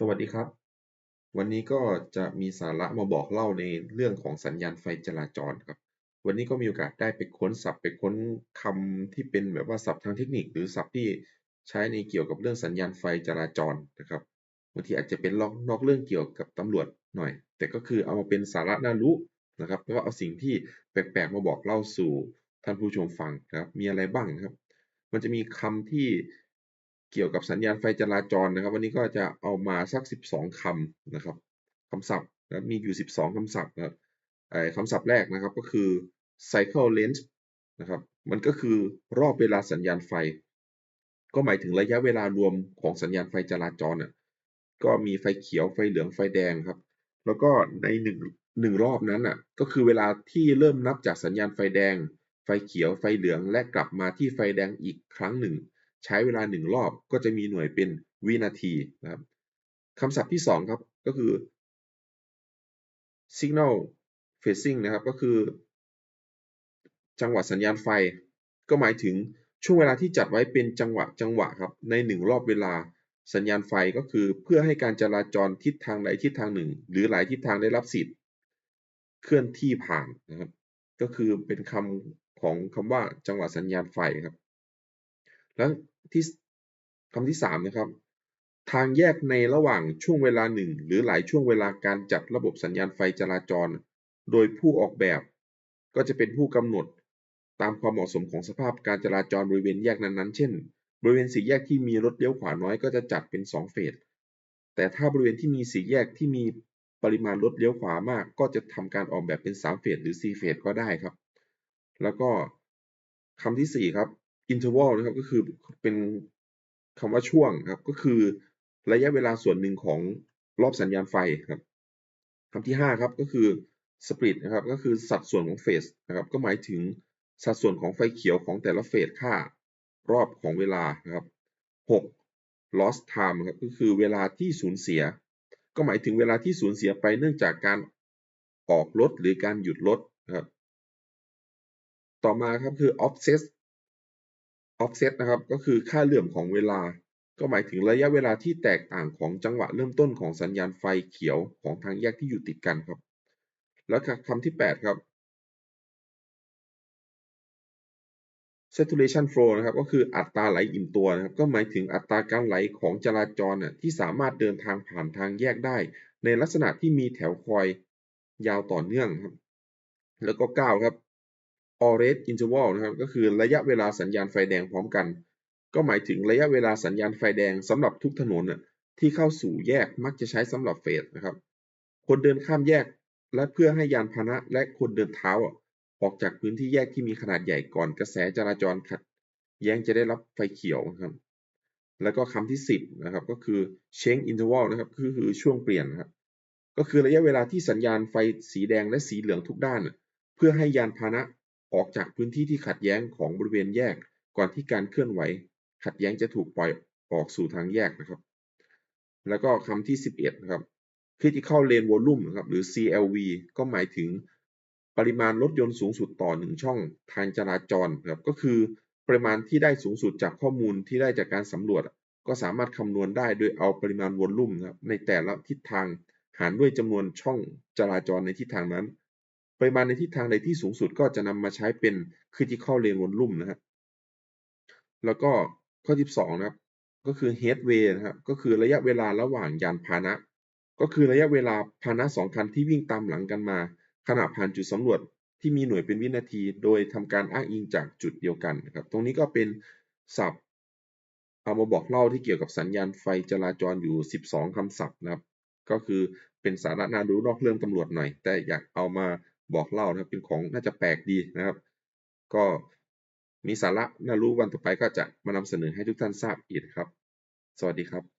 สวัสดีครับ วันนี้ก็จะมีสาระมาบอกเล่าในเรื่องของสัญญาณไฟจราจรครับ วันนี้ก็มีโอกาสได้ไปค้นศัพท์ไปค้นคำที่เป็นแบบว่าศัพท์ทางเทคนิค หรือศัพท์ที่ใช้ในเกี่ยวกับเรื่องสัญญาณไฟจราจรนะครับบางทีอาจจะเป็นลอกนอกเรื่องเกี่ยวกับตำรวจหน่อย แต่ก็คือเอามาเป็นสาระน่ารู้นะครับแล้วก็เอาสิ่งที่แปลกๆมาบอกเล่าสู่ท่านผู้ชมฟังนะครับ มีอะไรบ้างนะครับ มันจะมีคำที่ เกี่ยวกับสัญญาณไฟจราจรนะครับ วันนี้ก็จะเอามาสัก 12คำนะครับคำศัพท์นะมีอยู่ 12คำศัพท์นะครับคำศัพท์แรกนะครับก็คือ cycle length นะครับ มันก็คือรอบเวลาสัญญาณไฟ ก็หมายถึงระยะเวลารวมของสัญญาณไฟจราจรน่ะก็มีไฟเขียวไฟเหลืองไฟแดงครับ แล้วก็ในหนึ่งหนึ่งรอบนั้นอะก็คือเวลาที่เริ่มนับจากสัญญาณไฟแดง ไฟเขียวไฟเหลืองและกลับมาที่ไฟแดงอีกครั้งหนึ่ง ใช้เวลาหนึ่งรอบก็จะมีหน่วยเป็นวินาทีนะครับคำศัพท์ที่สองครับก็คือ signal phasing นะครับก็คือ จังหวะสัญญาณไฟ ก็หมายถึงช่วงเวลาที่จัดไว้เป็นจังหวะจังหวะครับในหนึ่งรอบเวลาสัญญาณไฟก็คือเพื่อให้การจราจรทิศทางใดทิศทางหนึ่ง หรือหลายทิศทางได้รับสิทธิ์ เคลื่อนที่ผ่านนะครับ ก็คือเป็นคำของคำว่าจังหวะสัญญาณไฟครับ แล้วที่คำที่สามนะครับ ทางแยกในระหว่างช่วงเวลาหนึ่งหรือหลายช่วงเวลาการจัดระบบสัญญาณไฟจราจร โดยผู้ออกแบบ ก็จะเป็นผู้กำหนดตามความเหมาะสมของสภาพการจราจรบริเวณแยกนั้นๆ เช่น บริเวณสี่แยกที่มีรถเลี้ยวขวาน้อยก็จะจัดเป็น 2 เฟส แต่ถ้าบริเวณที่มีสี่แยกที่มีปริมาณรถเลี้ยวขวามาก ก็จะทำการออกแบบเป็น 3 เฟสหรือ 4 เฟสก็ได้ครับ แล้วก็คำที่ 4 ครับ interval นะครับก็คือเป็นคำว่าช่วงครับก็คือระยะเวลาส่วนหนึ่งของรอบสัญญาณไฟครับคำที่ 5 ครับก็คือ speed นะครับก็คือสัดส่วนของเฟสนะครับก็หมายถึงสัดส่วนของไฟเขียวของแต่ละเฟสค่ารอบของเวลานะครับ 6 lost time ครับก็คือเวลาที่สูญเสีย ก็หมายถึงเวลาที่สูญเสียไปเนื่องจากการออกรถหรือการหยุดรถนะครับต่อมาครับคือ offset offset นะครับ ก็คือค่าเหลื่อมของเวลา ก็หมายถึงระยะเวลาที่แตกต่างของจังหวะเริ่มต้นของสัญญาณไฟเขียวของทางแยกที่อยู่ติดกันครับ แล้วคำที่ 8 ครับ saturation flow นะครับ ก็คืออัตราไหลอิ่มตัวนะครับ ก็หมายถึงอัตราการไหลของจราจรน่ะที่สามารถเดินทางผ่านทางแยกได้ ในลักษณะที่มีแถวคอยยาวต่อเนื่องครับ แล้วก็ 9 ครับ orange interval นะครับก็คือระยะเวลาสัญญาณไฟแดงพร้อมกัน ก็หมายถึงระยะเวลาสัญญาณไฟแดงสำหรับทุกถนนที่เข้าสู่แยกมักจะใช้สำหรับเฟสนะครับ คนเดินข้ามแยกและเพื่อให้ยานพาหนะและคนเดินเท้าออกจากพื้นที่แยกที่มีขนาดใหญ่ก่อนกระแสจราจรขัด แย้งจะได้รับไฟเขียวนะครับ แล้วก็คำที่ 10นะครับก็คือ change interval นะครับคือคือช่วงเปลี่ยนนครับก็คือระยะเวลาที่สัญญาณไฟสีแดงและสีเหลืองทุกด้าน เพื่อให้ยานพาหนะ ออกจากพื้นที่ที่ขัดแย้งของบริเวณแยก ก่อนที่การเคลื่อนไหว ขัดแย้งจะถูกปล่อยออกสู่ทางแยกนะครับ แล้วก็คำที่ 11 นะครับ critical lane volume นะครับหรือ CLV ก็หมายถึงปริมาณรถยนต์สูงสุดต่อ1ช่องทางจราจรครับก็คือปริมาณที่ได้สูงสุดจากข้อมูลที่ได้จากการสำรวจ ก็สามารถคำนวณได้โดยเอาปริมาณวอลลุ่มครับในแต่ละทิศทางหารด้วยจำนวนช่องจราจรในทิศทางนั้น ปริมาณในทิศทางใดที่สูงสุดก็จะนำมาใช้เป็น critical lane volume นะฮะแล้วก็ข้อที่2นะครับ ก็คือ headway นะครับ ก็คือระยะเวลาระหว่างยานพาหนะ ก็คือระยะเวลาพาหนะสองคันที่วิ่งตามหลังกันมา ขณะผ่านจุดสำรวจที่มีหน่วยเป็นวินาที โดยทำการอ้างอิงจากจุดเดียวกันนะครับ ตรงนี้ก็เป็นศัพท์เอามาบอกเล่าที่เกี่ยวกับสัญญาณไฟจราจรอยู่ 12คำศัพท์นะครับ ก็คือเป็นสาระน่ารู้นอกเรื่องตำรวจหน่อย แต่อยากเอามา บอกเล่านะครับเป็นของน่าจะแปลกดีนะครับ ก็มีสาระน่ารู้วันต่อไปก็จะมานำเสนอให้ทุกท่านทราบอีกครับ สวัสดีครับ